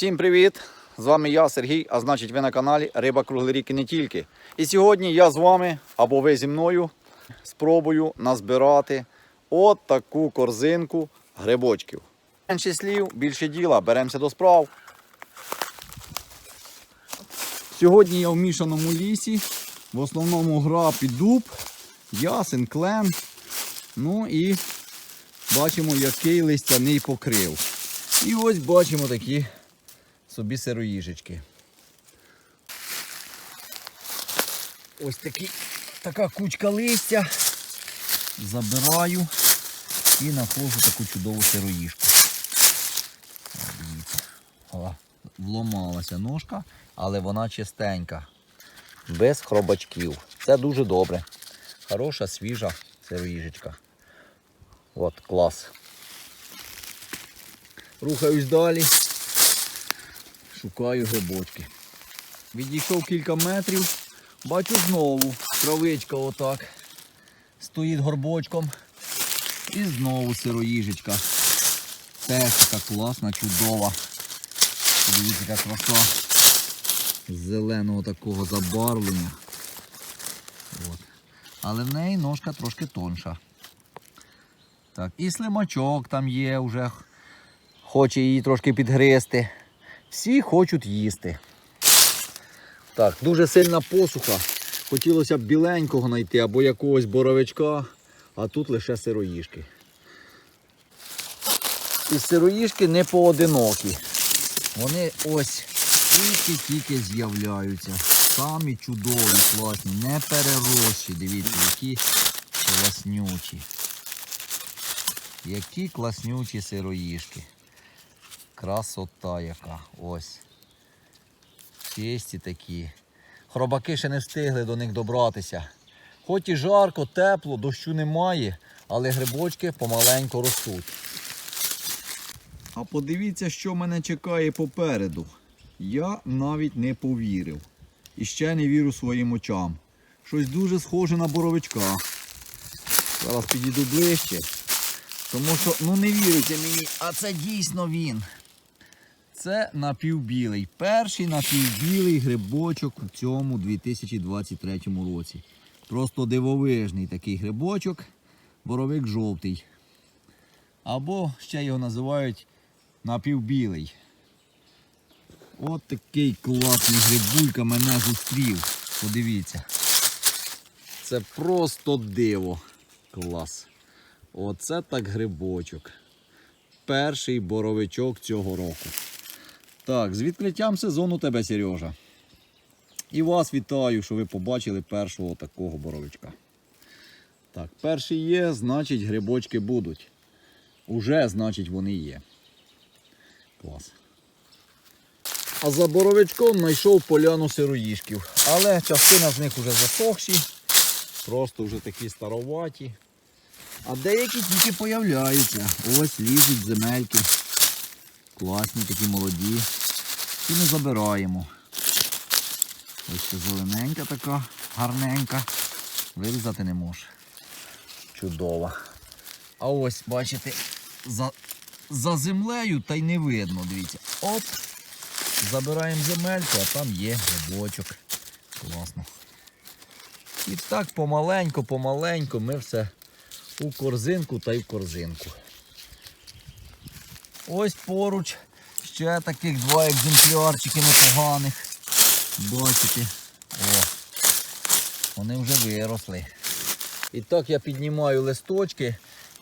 Всім привіт! З вами я, Сергій, а значить ви на каналі Риба Круглий рік і не тільки. І сьогодні я з вами, або ви зі мною, спробую назбирати от таку корзинку грибочків. Менше слів, більше діла, беремося до справ. Сьогодні я в мішаному лісі. В основному граб і дуб, ясен, клен. Ну і бачимо, який листяний покрив. І ось бачимо такі собі сироїжечки. Ось такі, така кучка листя. Забираю і знаходжу таку чудову сироїжку. Вломалася ножка, але вона чистенька. Без хробачків. Це дуже добре. Хороша, свіжа сироїжечка. От, клас. Рухаюсь далі. Шукаю грибочки. Відійшов кілька метрів, бачу знову травичка отак. Стоїть горбочком. І знову сироїжечка. Теж така класна, чудова. Подивіться, яка краса. Зеленого такого забарвлення. От. Але в неї ножка трошки тонша. Так, і слимачок там є вже. Хоче її трошки підгризти. Всі хочуть їсти. Так, дуже сильна посуха. Хотілося б біленького знайти або якогось боровичка, а тут лише сироїжки. І сироїжки не поодинокі. Вони ось тільки-тільки з'являються. Самі чудові, класні, не переросші. Дивіться, які класнючі. Які класнючі сироїжки. Красота яка. Ось. Чисті такі. Хробаки ще не встигли до них добратися. Хоч і жарко, тепло, дощу немає, але грибочки помаленьку ростуть. А подивіться, що мене чекає попереду. Я навіть не повірив. І ще не вірю своїм очам. Щось дуже схоже на боровичка. Зараз підійду ближче. Тому що, ну не вірите мені, а це дійсно він. Це напівбілий. Перший напівбілий грибочок у цьому 2023 році. Просто дивовижний такий грибочок, боровик жовтий. Або ще його називають напівбілий. От такий класний грибулька мене зустрів. Подивіться. Це просто диво. Клас. Оце так грибочок. Перший боровичок цього року. Так, з відкриттям сезону тебе, Сережа. І вас вітаю, що ви побачили першого такого боровичка. Так, перший є, значить грибочки будуть. Уже, значить, вони є. Клас. А за боровичком знайшов поляну сироїшків. Але частина з них вже засохші, просто вже такі староваті. А деякі тільки появляються. Ось лізуть земельки. Класні такі молоді. І ми забираємо. Ось ще зелененька така, гарненька. Вирізати не може. Чудова. А ось, бачите, за, за землею та й не видно. Дивіться. Оп. Забираємо земельку, а там є грибочок. Класно. І так помаленьку, помаленьку ми все у корзинку та й в корзинку. Ось поруч ще таких два екземплярчики непоганих. Бачите? О, вони вже виросли. І так я піднімаю листочки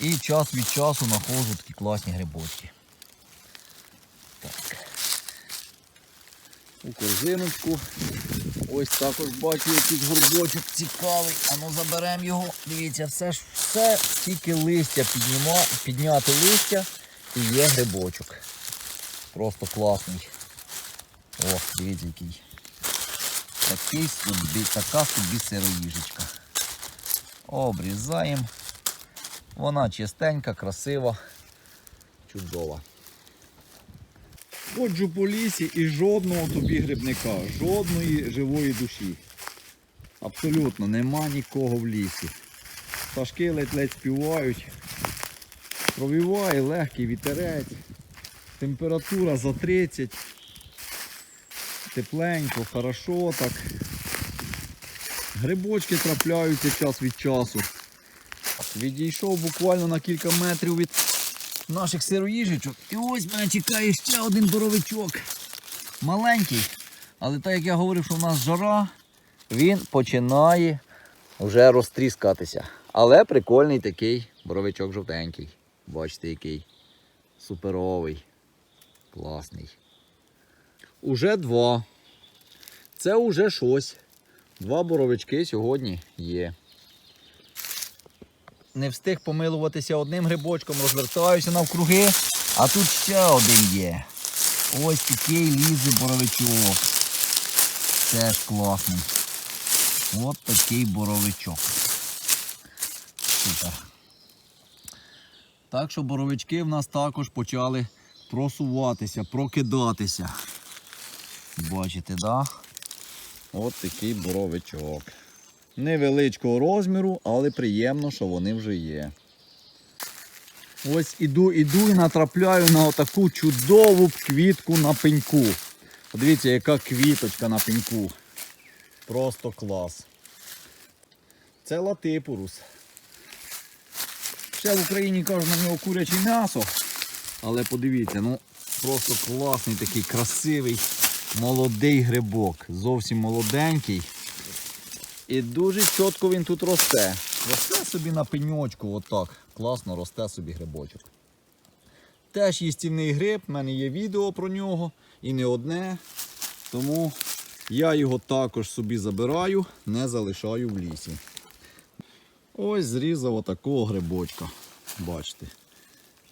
і час від часу знаходжу такі класні грибочки. Так. У корзиночку. Ось також бачу якийсь горбочок цікавий. А ну заберемо його. Дивіться, все ж все, тільки листя підніма, підняти листя і є грибочок. Просто класний. О, дивіться який. Такий собі, така собі сироїжечка. Обрізаємо. Вона чистенька, красива, чудова. Ходжу по лісі і жодного тобі грибника, жодної живої душі. Абсолютно нема нікого в лісі. Пташки ледь-ледь співають. Провіває легкий вітерець. Температура за 30. тепленько, хорошо так. Грибочки трапляються час від часу. Відійшов буквально на кілька метрів від наших сироїжечок. І ось мене чекає ще один боровичок. Маленький. Але так як я говорив, що в нас жара, він починає вже розтріскатися. Але прикольний такий боровичок жовтенький. Бачите, який суперовий. Класний. Уже два. Це уже щось. Два боровички сьогодні є. Не встиг помилуватися одним грибочком, розвертаюся навкруги, а тут ще один є. Ось такий лізе боровичок. Теж класний. От такий боровичок. Супер. Так що боровички в нас також почали просуватися, прокидатися. Бачите, да? От такий боровичок. Невеличкого розміру, але приємно, що вони вже є. Ось іду, іду і натрапляю на отаку чудову квітку на пеньку. Подивіться, яка квіточка на пеньку. Просто клас. Це латипурус. Ще в Україні кажуть на нього куряче м'ясо. Але подивіться, ну просто класний такий красивий молодий грибок. Зовсім молоденький. І дуже чітко він тут росте. Росте собі на пеньочку, отак. Класно росте собі грибочок. Теж їстівний гриб, в мене є відео про нього і не одне. Тому я його також собі забираю, не залишаю в лісі. Ось зрізав отакого грибочка. Бачите.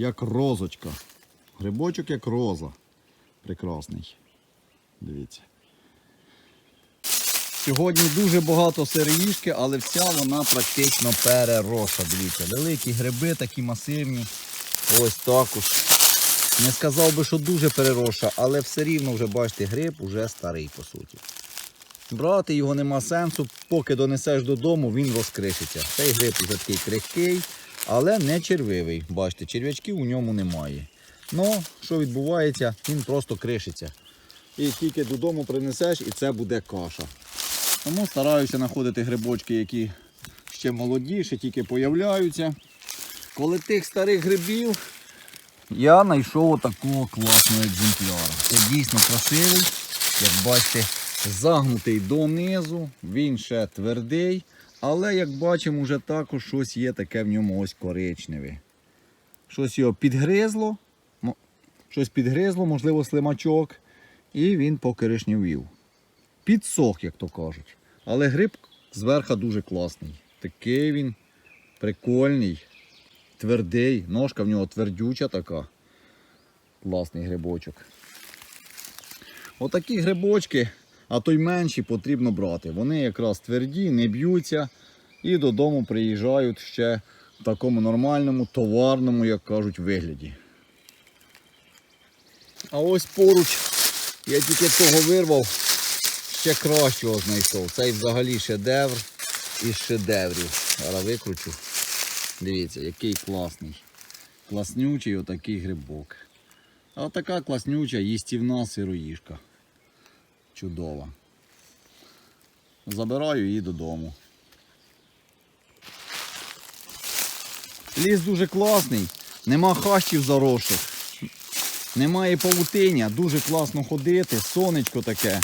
Як розочка. Грибочок як роза. Прекрасний. Дивіться. Сьогодні дуже багато сироїжки, але вся вона практично переросла. Дивіться, великі гриби, такі масивні. Ось також. Не сказав би, що дуже переросша, але все рівно вже бачите, гриб уже старий по суті. Брати його нема сенсу, поки донесеш додому, він розкришиться. Цей гриб вже такий крихкий, але не червивий. Бачите, черв'ячків у ньому немає. Ну, що відбувається, він просто кришиться. І тільки додому принесеш, і це буде каша. Тому стараюся знаходити грибочки, які ще молоді, ще тільки появляються. Коли тих старих грибів я знайшов отакого класного екземпляра. Це дійсно красивий, як бачите, загнутий донизу, він ще твердий, але як бачимо, вже також щось є таке в ньому ось коричневе. Щось його підгризло, щось підгризло, можливо, слимачок, і він покиришнівів. Підсох, як то кажуть. Але гриб зверху дуже класний. Такий він прикольний, твердий, ножка в нього твердюча така. Класний грибочок. Отакі грибочки, а то й менші потрібно брати. Вони якраз тверді, не б'ються і додому приїжджають ще в такому нормальному, товарному, як кажуть, вигляді. А ось поруч я тільки того вирвав, ще кращого знайшов. Цей взагалі шедевр із шедеврів. Зараз викручу. Дивіться, який класний. Класнючий отакий грибок. А така класнюча їстівна сироїжка. Чудова. Забираю її додому. Ліс дуже класний, нема хащів заросших, немає павутиння, дуже класно ходити, сонечко таке,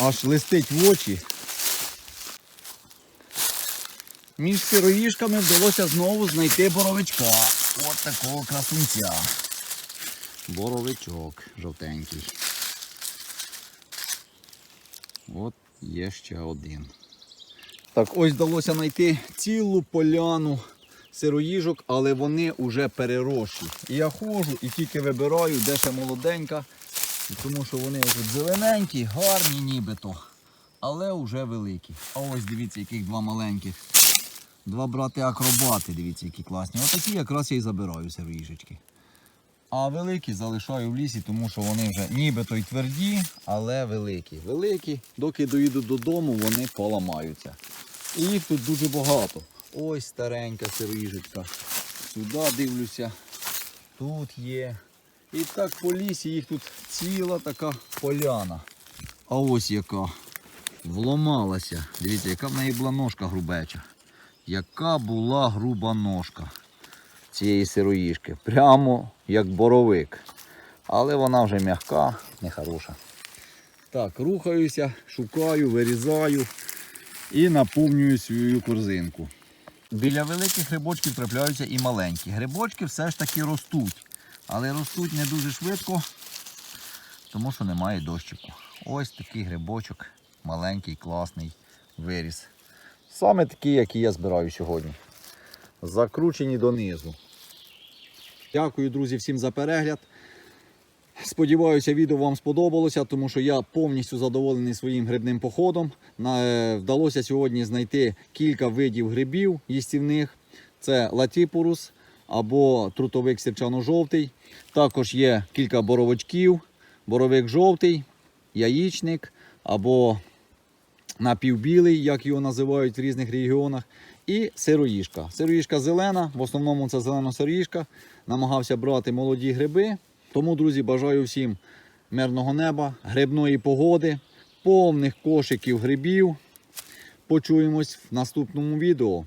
аж листить в очі. Між сироїжками вдалося знову знайти боровичка. От такого красунця. Боровичок жовтенький. От є ще один. Так, ось вдалося знайти цілу поляну сироїжок, але вони вже переросші. І я ходжу і тільки вибираю, де ще молоденька, тому що вони тут зелененькі, гарні нібито, але вже великі. А ось дивіться, яких два маленьких. Два брати-акробати, дивіться, які класні. Отакі якраз я і забираю сироїжечки. А великі залишаю в лісі, тому що вони вже нібито й тверді, але великі. Великі, доки доїду додому, вони поламаються. І їх тут дуже багато. Ось старенька сироїжечка. Сюди дивлюся. Тут є. І так по лісі їх тут ціла така поляна. А ось яка вломалася. Дивіться, яка в неї була ножка грубеча. Яка була груба ножка цієї сироїшки. Прямо як боровик. Але вона вже м'яка, нехороша. Так, рухаюся, шукаю, вирізаю і наповнюю свою корзинку. Біля великих грибочків трапляються і маленькі. Грибочки все ж таки ростуть, але ростуть не дуже швидко, тому що немає дощику. Ось такий грибочок, маленький, класний виріс. Саме такий, який я збираю сьогодні. Закручені донизу. Дякую, друзі, всім за перегляд. Сподіваюся, відео вам сподобалося, тому що я повністю задоволений своїм грибним походом. Е, Вдалося сьогодні знайти кілька видів грибів їстівних. Це латіпурус або трутовик сірчано-жовтий. Також є кілька боровичків, боровик жовтий, яєчник або напівбілий, як його називають в різних регіонах. І сироїжка. Сироїшка зелена, в основному це зелена сироїшка. Намагався брати молоді гриби. Тому, друзі, бажаю всім мирного неба, грибної погоди, повних кошиків грибів. Почуємось в наступному відео.